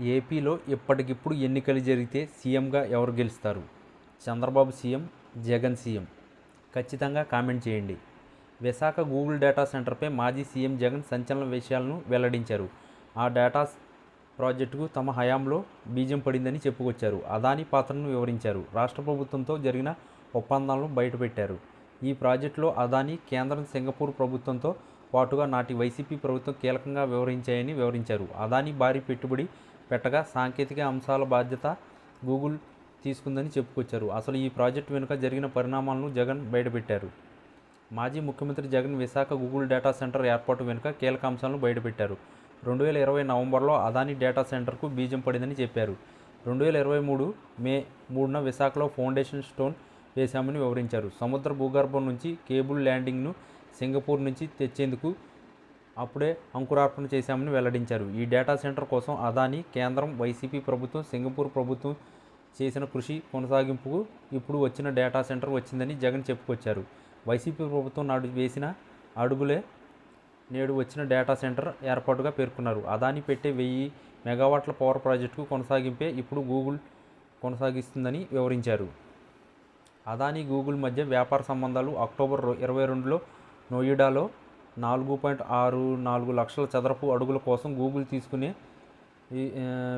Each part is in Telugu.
ఏపీలో ఇప్పటికిప్పుడు ఎన్నికలు జరిగితే సీఎంగా ఎవరు గెలుస్తారు? Chandrababu CM Jagan CM. ఖచ్చితంగా కామెంట్ చేయండి. విశాఖ గూగుల్ డేటా సెంటర్పై మాజీ సీఎం జగన్ సంచలన విషయాలను వెల్లడించారు. ఆ డేటా ప్రాజెక్టుకు తమ హయాంలో బీజం పడిందని చెప్పుకొచ్చారు. అదాని పాత్రను వివరించారు. రాష్ట్ర ప్రభుత్వంతో జరిగిన ఒప్పందాలను బయటపెట్టారు. ఈ ప్రాజెక్టులో అదాని కేంద్రం సింగపూర్ ప్రభుత్వంతో పాటుగా నాటి వైసీపీ ప్రభుత్వం కీలకంగా వివరించాయని వివరించారు. అదాని భారీ పెట్టుబడి పెట్టగా సాంకేతిక అంశాల బాధ్యత గూగుల్ తీసుకుందని చెప్పుకొచ్చారు. అసలు ఈ ప్రాజెక్టు వెనుక జరిగిన పరిణామాలను జగన్ బయటపెట్టారు. మాజీ ముఖ్యమంత్రి Jagan Visakha Google data centre ఏర్పాటు వెనుక కీలక అంశాలను బయటపెట్టారు. రెండు వేల ఇరవై నవంబర్లో అదాని డేటా సెంటర్కు బీజం పడిందని చెప్పారు. రెండు వేల ఇరవై మూడు మే మూడున విశాఖలో ఫౌండేషన్ స్టోన్ వేశామని వివరించారు. సముద్ర భూగర్భం నుంచి కేబుల్ ల్యాండింగ్ను సింగపూర్ నుంచి తెచ్చేందుకు అప్పుడే అంకురార్పణ చేశామని వెల్లడించారు. ఈ డేటా సెంటర్ కోసం అదాని కేంద్రం వైసీపీ ప్రభుత్వం సింగపూర్ ప్రభుత్వం చేసిన కృషి కొనసాగింపుకు ఇప్పుడు వచ్చిన డేటా సెంటర్ వచ్చిందని జగన్ చెప్పుకొచ్చారు. వైసీపీ ప్రభుత్వం నాడు వేసిన అడుగులే నేడు వచ్చిన డేటా సెంటర్ ఏర్పాటుగా పేర్కొన్నారు. అదాని పెట్టే వెయ్యి మెగావాట్ల పవర్ ప్రాజెక్టుకు కొనసాగింపే ఇప్పుడు గూగుల్ కొనసాగిస్తుందని వివరించారు. అదాని గూగుల్ మధ్య వ్యాపార సంబంధాలు అక్టోబర్ ఇరవై రెండులో నోయిడాలో నాలుగు పాయింట్ ఆరు నాలుగు లక్షల చదరపు అడుగుల కోసం గూగుల్ తీసుకునే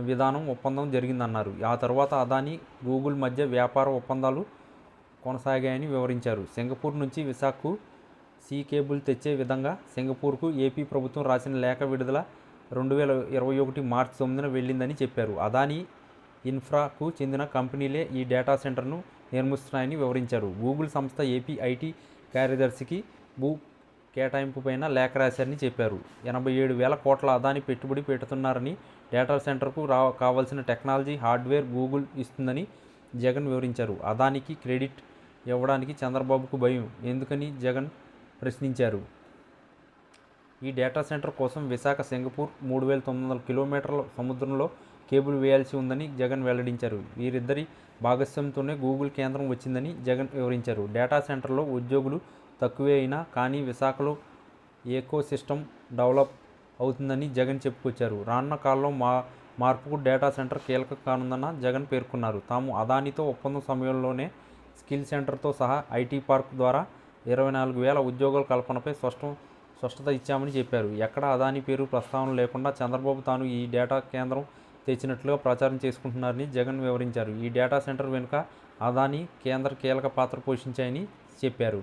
విధానం ఒప్పందం జరిగిందన్నారు. ఆ తర్వాత అదాని గూగుల్ మధ్య వ్యాపార ఒప్పందాలు కొనసాగాయని వివరించారు. సింగపూర్ నుంచి విశాఖకు సీ కేబుల్ తెచ్చే విధంగా సింగపూర్కు ఏపీ ప్రభుత్వం రాసిన లేఖ విడుదల రెండు వేల ఇరవై ఒకటి మార్చి తొమ్మిదిన వెళ్ళిందని చెప్పారు. అదాని ఇన్ఫ్రాకు చెందిన కంపెనీలే ఈ డేటా సెంటర్ను నిర్మిస్తున్నాయని వివరించారు. గూగుల్ సంస్థ ఏపీ ఐటీ కార్యదర్శికి భూ కేటాయింపు పైన లేఖ రాశారని చెప్పారు. ఎనభై ఏడు వేల కోట్ల అదాని పెట్టుబడి పెడుతున్నారని డేటా సెంటర్కు రా కావాల్సిన టెక్నాలజీ హార్డ్వేర్ గూగుల్ ఇస్తుందని జగన్ వివరించారు. అదానికి క్రెడిట్ ఇవ్వడానికి చంద్రబాబుకు భయం ఎందుకని జగన్ ప్రశ్నించారు. ఈ డేటా సెంటర్ కోసం విశాఖ సింగపూర్ మూడు వేల తొమ్మిది వందల కిలోమీటర్ల సముద్రంలో కేబుల్ వేయాల్సి ఉందని జగన్ వెల్లడించారు. వీరిద్దరి భాగస్వామ్యంతోనే గూగుల్ కేంద్రం వచ్చిందని జగన్ వివరించారు. డేటా సెంటర్లో ఉద్యోగులు తక్కువే అయినా కానీ విశాఖలో ఏకో సిస్టమ్ డెవలప్ అవుతుందని జగన్ చెప్పుకొచ్చారు. రానున్న కాలంలో మా మార్పుకు డేటా సెంటర్ కీలక కానుందన్న జగన్ పేర్కొన్నారు. తాము అదానితో ఒప్పందం సమయంలోనే స్కిల్ సెంటర్తో సహా ఐటీ పార్క్ ద్వారా ఇరవై నాలుగు వేల ఉద్యోగాల కల్పనపై స్పష్టం స్పష్టత ఇచ్చామని చెప్పారు. ఎక్కడ అదాని పేరు ప్రస్తావన లేకుండా చంద్రబాబు తాను ఈ డేటా కేంద్రం తెచ్చినట్లుగా ప్రచారం చేసుకుంటున్నారని జగన్ వివరించారు. ఈ డేటా సెంటర్ వెనుక అదాని కేంద్ర కీలక పాత్ర పోషించాయని చెప్పారు.